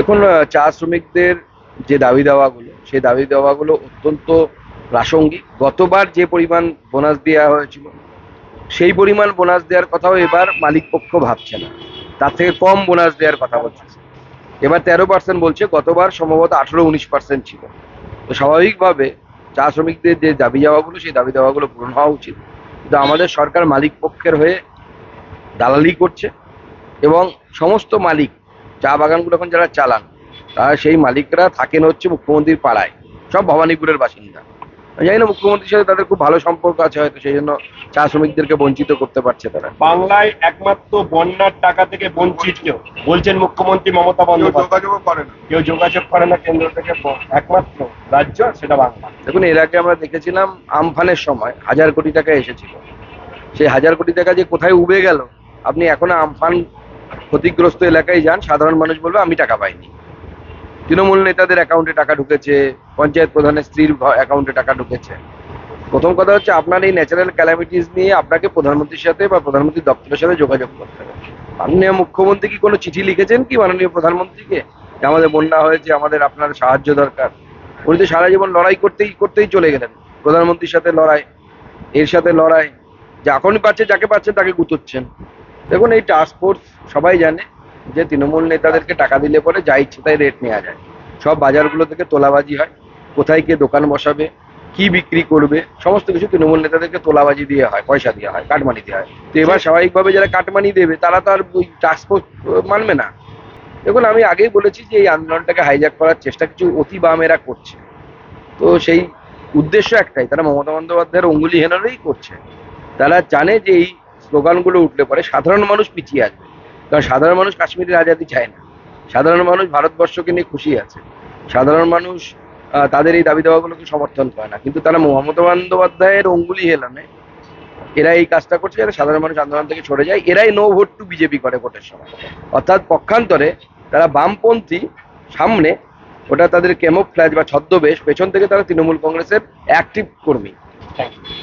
দেখুন চা শ্রমিকদের যে দাবি দাওয়াগুলো, সেই দাবি দাওয়াগুলো অত্যন্ত প্রাসঙ্গিক। গতবার যে পরিমাণ বোনাস দেওয়া হয়েছিল, সেই পরিমাণ বোনাস দেওয়ার কথাও এবার মালিক পক্ষ ভাবছে না। তার থেকে কম বোনাস দেওয়ার কথা বলছে এবার তেরো পার্সেন্ট বলছে, গতবার সম্ভবত আঠেরো, উনিশ পার্সেন্ট ছিল। তো স্বাভাবিকভাবে চা শ্রমিকদের যে দাবি দাওয়াগুলো, সেই দাবি দাওয়াগুলো পূরণ হওয়া উচিত। কিন্তু আমাদের সরকার মালিক পক্ষের হয়ে দালালি করছে এবং সমস্ত মালিক চা বাগানগুলো এখন যারা চালান তারা সেই মালিকরা থাকেন হচ্ছে মুখ্যমন্ত্রীর পাড়ায়। সব ভবানীপুরের বাসিন্দা। জানি না মুখ্যমন্ত্রীর সাথে তাদের খুব ভালো সম্পর্ক আছে হয়তো সেই জন্য চা শ্রমিকদেরকে বঞ্চিত করতে পারছে তারা। বাংলায় একমাত্র বন্যার টাকা থেকে বঞ্চিত কেউ। বলছেন মুখ্যমন্ত্রী মমতা বন্দ্যোপাধ্যায়। যোগাযোগও করে না। কেউ যোগাযোগ করে না কেন্দ্র থেকে একমাত্র রাজ্য সেটা বাংলা। দেখুন এর আগে আমরা দেখেছিলাম আমফানের সময় হাজার কোটি টাকা এসেছিল। সেই হাজার কোটি টাকা যে কোথায় উবে গেল আপনি এখনও আমফান ক্ষতিগ্রস্ত এলাকায় যান, সাধারণ মানুষ বলবে, আমি টাকা পাইনি। তৃণমূল নেতাদের অ্যাকাউন্টে টাকা ঢুকেছে, পঞ্চায়েত প্রধানের স্ত্রীর অ্যাকাউন্টে টাকা ঢুকেছে। প্রথম কথা হচ্ছে, আপনার এই ন্যাচারাল ক্যালামিটিস নিয়ে আপনাকে প্রধানমন্ত্রীর সাথে বা প্রধানমন্ত্রী দপ্তরের সাথে যোগাযোগ করতে হবে। মাননীয় মুখ্যমন্ত্রী কি কোনো চিঠি লিখেছেন কি মাননীয় প্রধানমন্ত্রীকে? যে আমাদের বন্যা হয়েছে, আমাদের আপনার সাহায্য দরকার। উনি তো সারা জীবন লড়াই করতেই করতেই চলে গেলেন। প্রধানমন্ত্রীর সাথে লড়াই, এর সাথে লড়াই। যখনই পাচ্ছে, যাকে পাচ্ছেন, তাকে গুতোচ্ছেন। দেখুন, এই টাস্ক ফোর্স সবাই জানে যে তৃণমূল নেতাদেরকে টাকা দিলে পরে যা ইচ্ছে তাই রেট নেওয়া যায়। সব বাজারগুলো থেকে তোলাবাজি হয়। কোথায় কে দোকান বসাবে, কি বিক্রি করবে, সমস্ত কিছু তৃণমূল নেতাদেরকে তোলাবাজি দিয়ে হয়, পয়সা দেওয়া হয়, কাটমানি দেওয়া হয়। তো এবার স্বাভাবিকভাবে যারা কাটমানি দেবে, তারা তো আর ওই ফোর্স মানবে না। দেখুন, আমি আগেই বলেছি যে এই আন্দোলনটাকে হাইজ্যাক করার চেষ্টা কিছু অতি বামেরা করছে। তো সেই উদ্দেশ্য একটাই, তারা মমতা বন্দ্যোপাধ্যায়ের অঙ্গুলি হেনারেই করছে। তারা জানে যে এই স্লোগানগুলো উঠলে পরে সাধারণ মানুষ পিছিয়ে আসবে। কারণ সাধারণ মানুষ কাশ্মীরের আজাদি চায় না। সাধারণ মানুষ ভারতবর্ষকে নিয়ে খুশি আছে। সাধারণ মানুষ তাদের এই দাবি দাওয়াগুলোকে সমর্থন করে না। কিন্তু তারা মমতা বন্দ্যোপাধ্যায়ের অঙ্গুলি হেলানে এরা এই কাজটা করছে যাতে সাধারণ মানুষ আন্দোলন থেকে সরে যায়। এরাই নো ভোট টু বিজেপি করে ভোটের সময়। অর্থাৎ পক্ষান্তরে তারা বামপন্থী সামনে ওটা তাদের কেমো ফ্ল্যাজ বা ছদ্মবেশ, পেছন থেকে তারা তৃণমূল কংগ্রেসের অ্যাক্টিভ কর্মী। Thank you